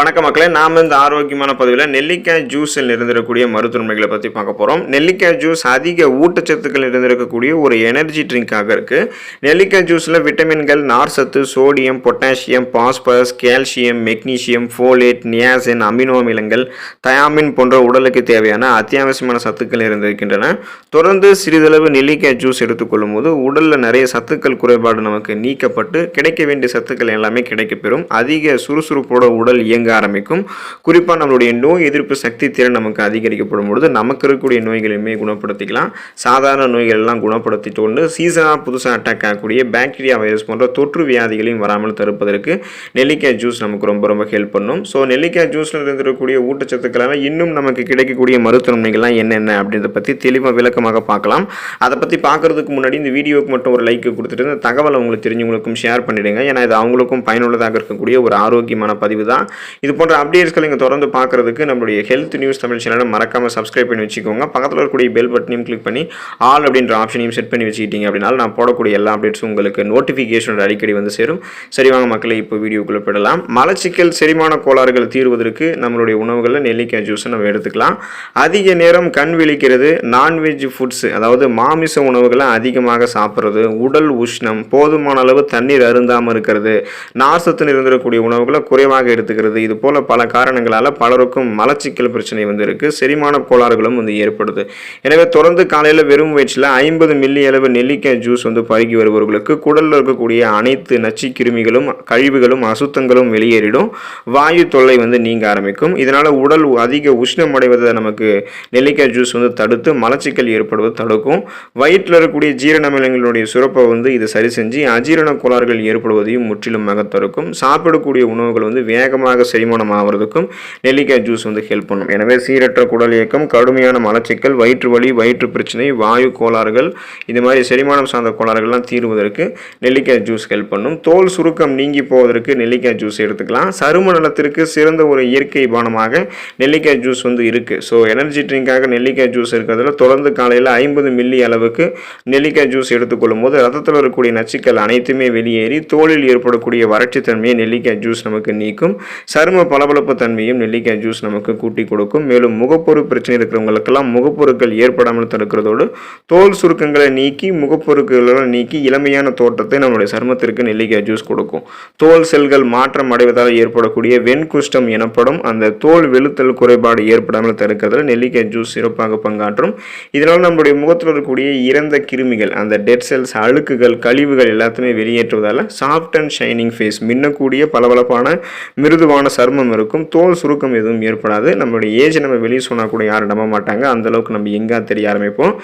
வணக்க மக்களே நாம் இந்த ஆரோக்கியமான பதிவில் நெல்லிக்காய் ஜூஸில் இருந்திருக்கக்கூடிய மருத்துவமைகளை பற்றி பார்க்க போகிறோம் நெல்லிக்காய் ஜூஸ் அதிக ஊட்டச்சத்துக்கள் இருந்திருக்கக்கூடிய ஒரு எனர்ஜி ட்ரிங்காக இருக்குது நெல்லிக்காய் ஜூஸில் விட்டமின்கள் நார்சத்து sodium potassium phosphorus calcium magnesium folate niacin amino அமிலங்கள் தயாமின் போன்ற உடலுக்கு தேவையான அத்தியாவசியமான சத்துக்கள் இருந்திருக்கின்றன தொடர்ந்து சிறிதளவு நெல்லிக்காய் ஜூஸ் எடுத்துக்கொள்ளும் போது உடலில் நிறைய சத்துக்கள் குறைபாடு நமக்கு நீக்கப்பட்டு கிடைக்க வேண்டிய சத்துக்கள் எல்லாமே கிடைக்கப்பெறும் அதிக சுறுசுறுப்போட உடல் இயங்க ஆரம்பிக்கும். குறிப்பாக நம்மளுடைய நோய் எதிர்ப்பு சக்தி திறன் நமக்கு அதிகரிக்கப்படும் பொழுது நமக்கு இருக்கக்கூடிய நோய்களையுமே குணப்படுத்திக்கலாம். சாதாரண நோய்கள் எல்லாம் குணப்படுத்திட்டு கொண்டு சீசனாக புதுசாக அட்டாக் ஆகக்கூடிய பாக்டீரியா வைரஸ் போன்ற தொற்று வியாதிகளையும் வராமல் தடுப்பதற்கு நெல்லிக்காய் ஜூஸ் நமக்கு ரொம்ப ரொம்ப ஹெல்ப் பண்ணும். ஸோ நெல்லிக்காய் ஜூஸில் இருந்திருக்கக்கூடிய ஊட்டச்சத்துக்களால் இன்னும் நமக்கு கிடைக்கக்கூடிய மருத்துவமனைகள்லாம் என்னென்ன அப்படின்றத பற்றி தெளிவாக விளக்கமாக பார்க்கலாம். அதை பற்றி பார்க்கறதுக்கு முன்னாடி இந்த வீடியோவுக்கு மட்டும் ஒரு லைக் கொடுத்துட்டு இந்த தகவலை உங்களுக்கு தெரிஞ்சவங்களுக்கும் ஷேர் பண்ணிடுங்க. ஏன்னா இது அவங்களுக்கும் பயனுள்ளதாக இருக்கக்கூடிய ஒரு ஆரோக்கியமான பதிவு தான். இது போன்ற அப்டேட்ஸ்களை நீங்கள் தொடர்ந்து பார்க்குறதுக்கு நம்மளுடைய ஹெல்த் நியூஸ் தமிழ் சேனலை மறக்காமல் சப்ஸ்கிரைப் பண்ணி வச்சுக்கோங்க. பக்கத்தில் இருக்கக்கூடிய பெல் பட்டனையும் கிளிக் பண்ணி ஆல் அப்படின்ற ஆப்ஷனையும் செட் பண்ணி வச்சுக்கிட்டீங்க அப்படின்னா நான் போடக்கூடிய எல்லா அப்டேட்ஸும் உங்களுக்கு நோட்டிஃபிகேஷனோட அடிக்கடி வந்து சேரும். சரி வாங்க மக்களை இப்போ வீடியோக்குள்ளே போயிடலாம். மலச்சிக்கல் செரிமான கோளாறுகள் தீர்வதற்கு நம்மளுடைய உணவுகளில் நெல்லிக்காய் ஜூஸை நம்ம எடுத்துக்கலாம். அதிக நேரம் கண் விழிக்கிறது நான்வெஜ் ஃபுட்ஸ் அதாவது மாமிச உணவுகளை அதிகமாக சாப்பிட்றது உடல் உஷ்ணம் போதுமான அளவு தண்ணீர் அருந்தாமல் இருக்கிறது நார்சத்து இருந்திருக்கக்கூடிய உணவுகளை குறைவாக எடுத்துக்கிறது இது போல பல காரணங்களால் பலருக்கும் மலச்சிக்கல் பிரச்சனை வந்து இருக்குது செரிமான கோளாறுகளும் வந்து ஏற்படுது. எனவே தொடர்ந்து காலையில் வெறும் வயிற்றில் ஐம்பது மில்லி அளவு நெல்லிக்காய் ஜூஸ் வந்து பருகி வருபவர்களுக்கு குடலில் இருக்கக்கூடிய அனைத்து நச்சு கிருமிகளும் கழிவுகளும் அசுத்தங்களும் வெளியேறிடும். வாயு தொல்லை வந்து நீங்க ஆரம்பிக்கும். இதனால் உடல் அதிக உஷ்ணம் அடைவதை நமக்கு நெல்லிக்காய் ஜூஸ் வந்து தடுத்து மலச்சிக்கல் ஏற்படுவது தடுக்கும். வயிற்றில் இருக்கக்கூடிய ஜீரணமிலங்களுடைய சுரப்பை வந்து இது சரி செஞ்சு அஜீரண கோளாறுகள் ஏற்படுவதையும் முற்றிலுமாக தடுக்கும் சாப்பிடக்கூடிய உணவுகள் வந்து வேகமாக செரிமானம் ஆகிறதுக்கும் நெல்லிக்காய் ஜூஸ் வந்து ஹெல்ப் பண்ணும். எனவே சீரற்ற குடல் இயக்கம் கடுமையான மலச்சிக்கல் வயிற்று வலி வயிற்று பிரச்சனை வாயு கோளாறுகள் இது மாதிரி செரிமானம் சார்ந்த கோளாறுகள்லாம் தீர்வதற்கு நெல்லிக்காய் ஜூஸ் ஹெல்ப் பண்ணும். தோல் சுருக்கம் நீங்கி போவதற்கு நெல்லிக்காய் ஜூஸ் எடுத்துக்கலாம். சரும நலத்திற்கு சிறந்த ஒரு இயற்கை பானமாக நெல்லிக்காய் ஜூஸ் வந்து இருக்குது ஸோ எனர்ஜி ட்ரிங்காக நெல்லிக்காய் ஜூஸ் இருக்கிறதுல தொடர்ந்து காலையில் ஐம்பது மில்லி அளவுக்கு நெல்லிக்காய் ஜூஸ் எடுத்துக்கொள்ளும் போது ரத்தத்தில் இருக்கக்கூடிய நச்சுக்கள் அனைத்துமே வெளியேறி தோலில் ஏற்படக்கூடிய வறட்சி தன்மையை நெல்லிக்காய் ஜூஸ் நமக்கு நீக்கும். சரும பளபளப்பு தன்மையும் நெல்லிக்காய் ஜூஸ் நமக்கு கூட்டி கொடுக்கும். மேலும் முகப்பொரு பிரச்சனை இருக்கிறவங்களுக்கெல்லாம் முகப்பொருட்கள் ஏற்படாமல் தடுக்கிறதோடு தோல் சுருக்கங்களை நீக்கி முகப்பொருட்களை நீக்கி இளமையான தோற்றத்தை நம்மளுடைய சருமத்திற்கு நெல்லிக்காய் ஜூஸ் கொடுக்கும். தோல் செல்கள் மாற்றம் அடைவதால் ஏற்படக்கூடிய வெண்குஷ்டம் எனப்படும் அந்த தோல் வெளுத்தல் குறைபாடு ஏற்படாமல் தடுக்கிறதுல நெல்லிக்காய் ஜூஸ் சிறப்பாக பங்காற்றும். இதனால் நம்மளுடைய முகத்தில் இருக்கக்கூடிய இறந்த கிருமிகள் அந்த டெட் செல்ஸ் அழுக்குகள் கழிவுகள் எல்லாத்தையுமே வெளியேற்றுவதால் சாஃப்ட் அண்ட் ஷைனிங் ஃபேஸ் மின்னக்கூடிய பளபளப்பான மிருதுவான சருமம் இருக்கும் தோல் சுருக்கம் எதுவும் ஏற்படாது. நம்மளுடைய ஏஜ் நம்ம வெளியே சொன்னால் கூட யாரும் நம்ப மாட்டாங்க. அந்த அளவுக்கு நம்ம எங்கா தெரிய ஆரம்பிப்போம்.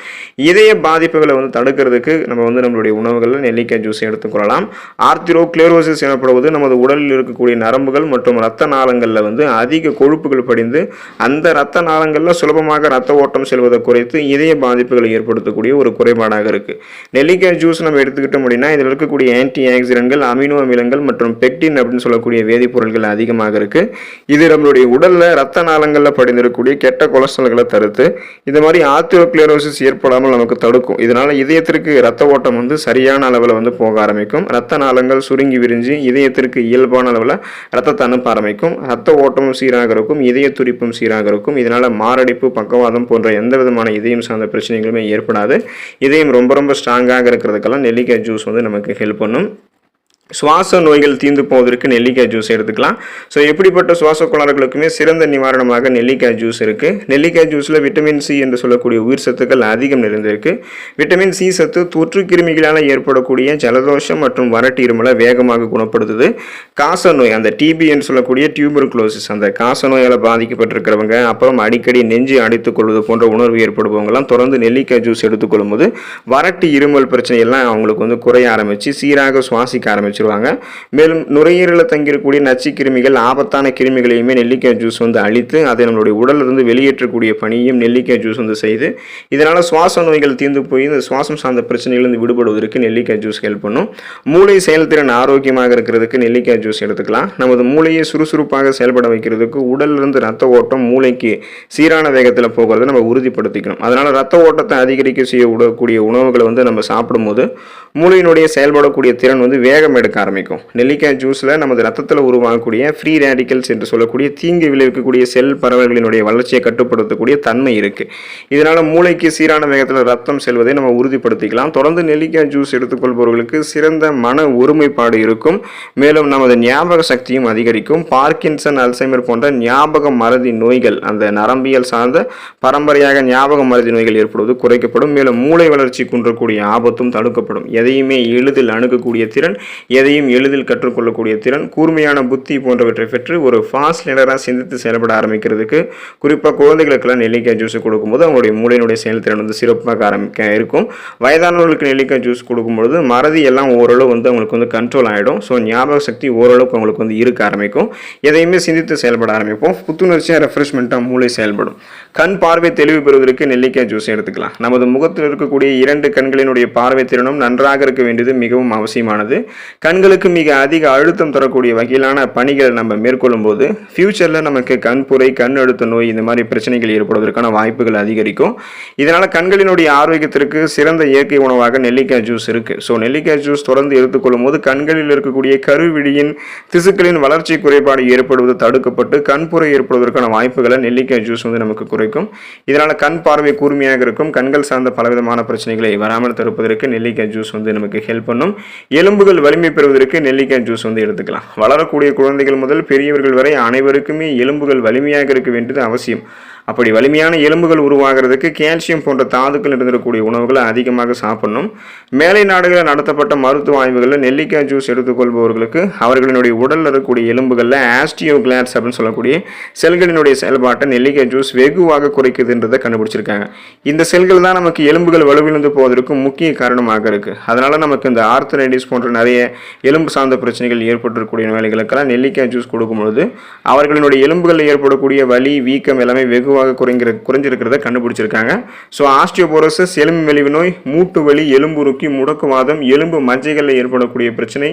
இதய பாதிப்புகளை வந்து தடுக்கிறதுக்கு நம்ம வந்து நம்மளுடைய உணவுகளில் நெல்லிக்காய் ஜூஸ் எடுத்துக்கொள்ளலாம் ஆர்த்திரோ கிளேரோசிஸ் எனப்படுவது நமது உடலில் இருக்கக்கூடிய நரம்புகள் மற்றும் இரத்த நாளங்களில் வந்து அதிக கொழுப்புகள் படிந்து அந்த இரத்த நாளங்களில் சுலபமாக ரத்த ஓட்டம் செல்வதை குறைத்து இதய பாதிப்புகளை ஏற்படுத்தக்கூடிய ஒரு குறைபாடாக இருக்குது நெல்லிக்காய் ஜூஸ் நம்ம எடுத்துக்கிட்டோம் அப்படின்னா இதில் இருக்கக்கூடிய ஆன்டி ஆக்சிடென்ட்கள் அமினோ அமிலங்கள் மற்றும் பெக்டின் அப்படின்னு சொல்லக்கூடிய வேதிப்பொருட்கள் அதிகமாக இருக்குது இது நம்மளுடைய உடலில் ரத்த நாளங்களில் படிந்திருக்கக்கூடிய கெட்ட கொலஸ்ட்ரால்களை தடுத்து இது மாதிரி ஆத்திரோக்ளியரோசிஸ் ஏற்படாமல் நமக்கு தடுக்கும். இதனால் இதயத்திற்கு ரத்த ஓட்டம் வந்து சரியான அளவில் வந்து போக ஆரம்பிக்கும். ரத்த நாளங்கள் சுருங்கி விரிஞ்சு இதயத்திற்கு இயல்பான அளவில் ரத்தத்தை அனுப்ப ஆரம்பிக்கும். ரத்த ஓட்டமும் சீராக இருக்கும் இதய துடிப்பும் சீராக இருக்கும். இதனால் மாரடைப்பு பக்கவாதம் போன்ற எந்த விதமான இதயம் சார்ந்த பிரச்சனைகளுமே ஏற்படாது. இதயம் ரொம்ப ரொம்ப ஸ்ட்ராங்காக இருக்கிறதுக்கெல்லாம் நெல்லிக்காய் ஜூஸ் வந்து நமக்கு ஹெல்ப் பண்ணும். சுவாச நோய்கள் தீர்ந்து போவதற்கு நெல்லிக்காய் ஜூஸ் எடுத்துக்கலாம். ஸோ எப்படிப்பட்ட சுவாச கோளாறுகளுக்குமே சிறந்த நிவாரணமாக நெல்லிக்காய் ஜூஸ் இருக்குது நெல்லிக்காய் ஜூஸில் விட்டமின் சி என்று சொல்லக்கூடிய உயிர் சத்துக்கள் அதிகம் நிறைந்திருக்கு. விட்டமின் சி சத்து தொற்று கிருமிகளால் ஏற்படக்கூடிய ஜலதோஷம் மற்றும் வறட்டு இருமலை வேகமாக குணப்படுத்துது. காச நோய் அந்த டிபி என்று சொல்லக்கூடிய டியூபர் குளோசிஸ் அந்த காச நோயால் பாதிக்கப்பட்டிருக்கிறவங்க அப்புறம் அடிக்கடி நெஞ்சு அடித்துக் கொள்வது போன்ற உணர்வு ஏற்படுபவங்கலாம் தொடர்ந்து நெல்லிக்காய் ஜூஸ் எடுத்துக்கொள்ளும் போது வறட்டு இருமல் பிரச்சனையெல்லாம் அவங்களுக்கு வந்து குறைய ஆரம்பித்து சீராக சுவாசிக்க ஆரம்பிச்சிருவாங்க மேலும் நுரையீரலில் தங்கியிருக்கக்கூடிய நச்சு கிருமிகள் ஆபத்தான கிருமிகளையுமே நெல்லிக்காய் ஜூஸ் வந்து அழித்து அதை நம்மளுடைய உடல்ல இருந்து வெளியேற்றக்கூடிய பணியும் நெல்லிக்காய் ஜூஸ் வந்து செய்து இதனால் சுவாச நோய்கள் தீர்ந்து போய் இந்த சுவாசம் சார்ந்த பிரச்சனைகளிலிருந்து விடுபடுவதற்கு நெல்லிக்காய் ஜூஸ் ஹெல்ப் பண்ணும். மூளை செயல்திறன் ஆரோக்கியமாக இருக்கிறதுக்கு நெல்லிக்காய் ஜூஸ் எடுத்துக்கலாம். நமது மூளையை சுறுசுறுப்பாக செயல்பட வைக்கிறதுக்கு உடல்ல இருந்து ரத்த ஓட்டம் மூளைக்கு சீரான வேகத்தில் போகிறத நம்ம உறுதிப்படுத்திக்கணும். அதனால் ரத்த ஓட்டத்தை அதிகரிக்க செய்ய விடக்கூடிய உணவுகளை வந்து நம்ம சாப்பிடும்போது மூளையினுடைய செயல்படக்கூடிய திறன் வந்து வேகம் எடுக்க ஆரம்பிக்கும். நெல்லிக்காய் ஜூஸில் நமது ரத்தத்தில் உருவாகக்கூடிய ஃப்ரீ ரேடிக்கல்ஸ் என்று சொல்லக்கூடிய தீங்கு விளைவிக்கக்கூடிய செல் பறவைகளினுடைய வளர்ச்சியை கட்டுப்படுத்தக்கூடிய தன்மை இருக்குது இதனால் மூளைக்கு சீரான வேகத்தில் ரத்தம் செல்வதை நம்ம உறுதிப்படுத்திக்கலாம். தொடர்ந்து நெல்லிக்காய் ஜூஸ் எடுத்துக்கொள்பவர்களுக்கு சிறந்த மன ஒருமைப்பாடு இருக்கும். மேலும் நமது ஞாபக சக்தியும் அதிகரிக்கும். பார்க்கின்சன் அல்சைமர் போன்ற ஞாபக மறதி நோய்கள் அந்த நரம்பியல் சார்ந்த பரம்பரையாக ஞாபக மறதி நோய்கள் ஏற்படுவது குறைக்கப்படும். மேலும் மூளை வளர்ச்சி குன்றக்கூடிய ஆபத்தும் தடுக்கப்படும். எதையுமே எளிதில் அணுகக்கூடிய திறன் எதையும் எளிதில் கற்றுக்கொள்ளக்கூடிய திறன் கூர்மையான புத்தி போன்றவற்றை பெற்று ஒரு ஃபாஸ்ட் லேனராக சிந்தித்து செயல்பட ஆரம்பிக்கிறதுக்கு குறிப்பாக குழந்தைகளுக்கெல்லாம் நெல்லிக்காய் ஜூஸ் கொடுக்கும்போது அவங்களுடைய மூளையினுடைய செயல்திறன் வந்து சிறப்பாக ஆரம்பிக்க இருக்கும். வயதானவர்களுக்கு நெல்லிக்காய் ஜூஸ் கொடுக்கும்பொழுது மறதி எல்லாம் ஓரளவு வந்து அவங்களுக்கு வந்து கண்ட்ரோல் ஆகிடும் ஸோ ஞாபக சக்தி ஓரளவுக்கு அவங்களுக்கு வந்து இருக்க ஆரம்பிக்கும். எதையுமே சிந்தித்து செயல்பட ஆரம்பிப்போம். புத்துணர்ச்சியாக ரெஃப்ரெஷ்மெண்ட்டாக மூளை செயல்படும். கண் பார்வை தெளிவு பெறுவதற்கு நெல்லிக்காய் ஜூஸ் எடுத்துக்கலாம். நமது முகத்தில் இருக்கக்கூடிய இரண்டு கண்களினுடைய பார்வை திறனும் நன்றாக இருக்க வேண்டியது மிகவும் அவசியமானது. கண்களுக்கு மிக அதிக அழுத்தம் தரக்கூடிய வகையிலான பணிகளை நம்ம மேற்கொள்ளும் போது ஃப்யூச்சரில் நமக்கு கண்புரை கண் அழுத்த நோய் இந்த மாதிரி பிரச்சனைகள் ஏற்படுவதற்கான வாய்ப்புகள் அதிகரிக்கும். இதனால் கண்களினுடைய ஆரோக்கியத்திற்கு சிறந்த இயற்கை உணவாக நெல்லிக்காய் ஜூஸ் இருக்குது ஸோ நெல்லிக்காய் ஜூஸ் தொடர்ந்து எடுத்துக்கொள்ளும் போது கண்களில் இருக்கக்கூடிய கருவிழியின் திசுக்களின் வளர்ச்சி குறைபாடு ஏற்படுவது தடுக்கப்பட்டு கண்புரை ஏற்படுவதற்கான வாய்ப்புகளை நெல்லிக்காய் ஜூஸ் வந்து நமக்கு குறைக்கும். இதனால் கண் பார்வை கூர்மையாக இருக்கும். கண்கள் சார்ந்த பலவிதமான பிரச்சனைகளை வராமல் தடுப்பதற்கு நெல்லிக்காய் ஜூஸ் வந்து நமக்கு ஹெல்ப் பண்ணும். எலும்புகள் வலிமை பெறுவதற்கு நெல்லிக்காய் ஜூஸ் வந்து எடுத்துக்கலாம். வளரக்கூடிய குழந்தைகள் முதல் பெரியவர்கள் வரை அனைவருக்குமே எலும்புகள் வலிமையாக இருக்க வேண்டியது அவசியம். அப்படி வலிமையான எலும்புகள் உருவாகிறதுக்கு கால்சியம் போன்ற தாதுக்கள் இருந்திருக்கக்கூடிய உணவுகளை அதிகமாக சாப்பிடணும். மேலை நாடுகளில் நடத்தப்பட்ட மருத்துவ ஆய்வுகளில் நெல்லிக்காய் ஜூஸ் எடுத்துக்கொள்பவர்களுக்கு அவர்களினுடைய உடலில் இருக்கக்கூடிய எலும்புகளில் ஆஸ்டியோ கிளாட்ஸ் அப்படின்னு சொல்லக்கூடிய செல்களினுடைய செயல்பாட்டை நெல்லிக்காய் ஜூஸ் வெகுவாக குறைக்குதுன்றதை கண்டுபிடிச்சிருக்காங்க. இந்த செல்கள் தான் நமக்கு எலும்புகள் வலுவிழந்து போவதற்கு முக்கிய காரணமாக இருக்குது அதனால் நமக்கு இந்த ஆர்த்தரைடிஸ் போன்ற நிறைய எலும்பு சார்ந்த பிரச்சனைகள் ஏற்பட்டிருக்கக்கூடிய நோயாளிகளுக்கெல்லாம் நெல்லிக்காய் ஜூஸ் கொடுக்கும்பொழுது அவர்களினுடைய எலும்புகளில் ஏற்படக்கூடிய வலி வீக்கம் எல்லாமே வெகு வெகுவாக குறைங்கிற குறைஞ்சிருக்கிறத கண்டுபிடிச்சிருக்காங்க. ஸோ ஆஸ்டியோபோரோசஸ் எலும்பு மெலிவு நோய் மூட்டு வலி எலும்புருக்கி முடக்குவாதம் எலும்பு மஜ்ஜைகளில் ஏற்படக்கூடிய பிரச்சனை.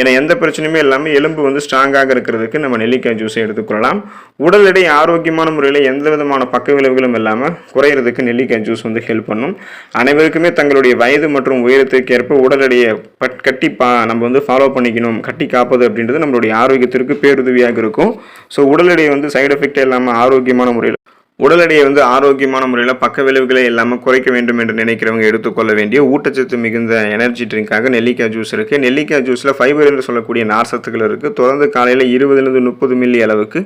என எந்த பிரச்சனையுமே இல்லாமல் எலும்பு வந்து ஸ்ட்ராங்காக இருக்கிறதுக்கு நம்ம நெல்லிக்காய் ஜூஸை எடுத்துக்கொள்ளலாம் உடல் எடை ஆரோக்கியமான முறையில் எந்த விதமான பக்க விளைவுகளும் இல்லாமல் குறையிறதுக்கு நெல்லிக்காய் ஜூஸ் வந்து ஹெல்ப் பண்ணும். அனைவருக்குமே தங்களுடைய வயது மற்றும் உயரத்திற்கு ஏற்ப உடல் எடையை பட் கட்டி பா நம்ம வந்து ஃபாலோ பண்ணிக்கணும். கட்டி காப்பது அப்படின்றது நம்மளுடைய ஆரோக்கியத்திற்கு பேருதவியாக இருக்கும். ஸோ உடல் எடையை வந்து சைடு எஃபெக்டே இல்லாமல் ஆரோக்கியமான முறையில் உடல் எடையை வந்து ஆரோக்கியமான முறையில் பக்க விளைவுகளை இல்லாமல் குறைக்க வேண்டும் என்று நினைக்கிறவங்க எடுத்துக்கொள்ள வேண்டிய ஊட்டச்சத்து மிகுந்த எனர்ஜி ட்ரிங்காக நெல்லிக்காய் ஜூஸ் இருக்குது நெல்லிக்காய் ஜூஸில் ஃபைபர் என்று சொல்லக்கூடிய நார்சத்துக்கள் இருக்குது தொடர்ந்து காலையில் இருபதுலேருந்து முப்பது மில்லி அளவுக்கு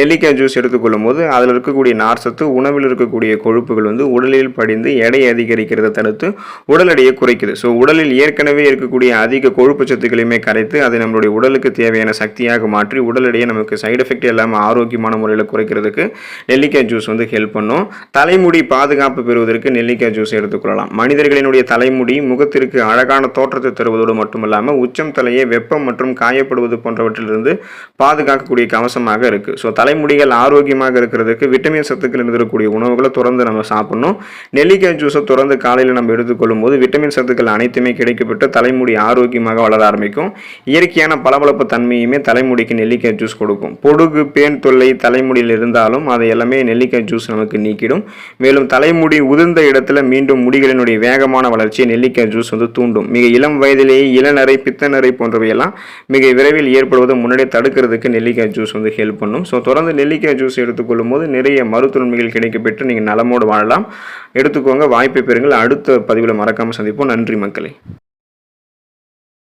நெல்லிக்காய் ஜூஸ் எடுத்துக்கொள்ளும் போது அதில் இருக்கக்கூடிய நார்சத்து உணவில் இருக்கக்கூடிய கொழுப்புகள் வந்து உடலில் படிந்து எடையை அதிகரிக்கிறத தடுத்து உடல் எடையை குறைக்குது. ஸோ உடலில் ஏற்கனவே இருக்கக்கூடிய அதிக கொழுப்பு சத்துக்களையுமே கரைத்து அதை நம்மளுடைய உடலுக்கு தேவையான சக்தியாக மாற்றி உடல் எடையை நமக்கு சைடு எஃபெக்ட் இல்லாமல் ஆரோக்கியமான முறையில் குறைக்கிறதுக்கு நெல்லிக்காய் ஜூஸ் வந்து ஹெல்ப் பண்ணும். தலைமுடி பாதுகாப்பு பெறுவதற்கு நெல்லிக்காய் ஜூஸ் எடுத்துக்கொள்ளலாம் மனிதர்களினுடைய தலைமுடி முகத்திற்கு அழகான தோற்றத்தை தருவதோடு மட்டுமல்லாமல் உச்சம் தலையை வெப்பம் மற்றும் காயப்படுவது போன்றவற்றிலிருந்து பாதுகாக்கக்கூடிய கவசமாக இருக்குது ஸோ தலைமுடிகள் ஆரோக்கியமாக இருக்கிறதுக்கு விட்டமின் சத்துக்கள் இருந்திருக்கக்கூடிய உணவுகளை தொடர்ந்து நம்ம சாப்பிடணும். நெல்லிக்காய் ஜூஸை தொடர்ந்து காலையில் நம்ம எடுத்துக்கொள்ளும் போது விட்டமின் சத்துக்கள் அனைத்துமே கிடைக்கப்பட்டு தலைமுடி ஆரோக்கியமாக வளர ஆரம்பிக்கும். இயற்கையான பளபளப்பு தன்மையுமே தலைமுடிக்கு நெல்லிக்காய் ஜூஸ் கொடுக்கும். பொடுகு பேன் தொல்லை தலைமுடியில் இருந்தாலும் அதை எல்லாமே நெல்லிக்காய் ஜூஸ் நமக்கு நீக்கிடும். மேலும் தலைமுடி உதிர்ந்த இடத்துல மீண்டும் முடிகளினுடைய வேகமான வளர்ச்சியை நெல்லிக்காய் ஜூஸ் வந்து தூண்டும். மிக இளம் வயதிலேயே இளநரை பித்தநரை போன்றவையெல்லாம் மிக விரைவில் ஏற்படுவதை முன்னாடியே தடுக்கிறதுக்கு நெல்லிக்காய் ஜூஸ் வந்து ஹெல்ப் பண்ணும். ஸோ தொடர்ந்து நெல்லிக்காய் ஜூஸ் எடுத்துக்கொள்ளும் போது நிறைய மருத்துவன்மைகள் கிடைக்கப்பெற்று நீங்கள் நலமோடு வாழலாம். எடுத்துக்கோங்க. வாய்ப்பை பெறுங்கள். அடுத்த பதிவில் மறக்காமல் சந்திப்போம். நன்றி மக்களே.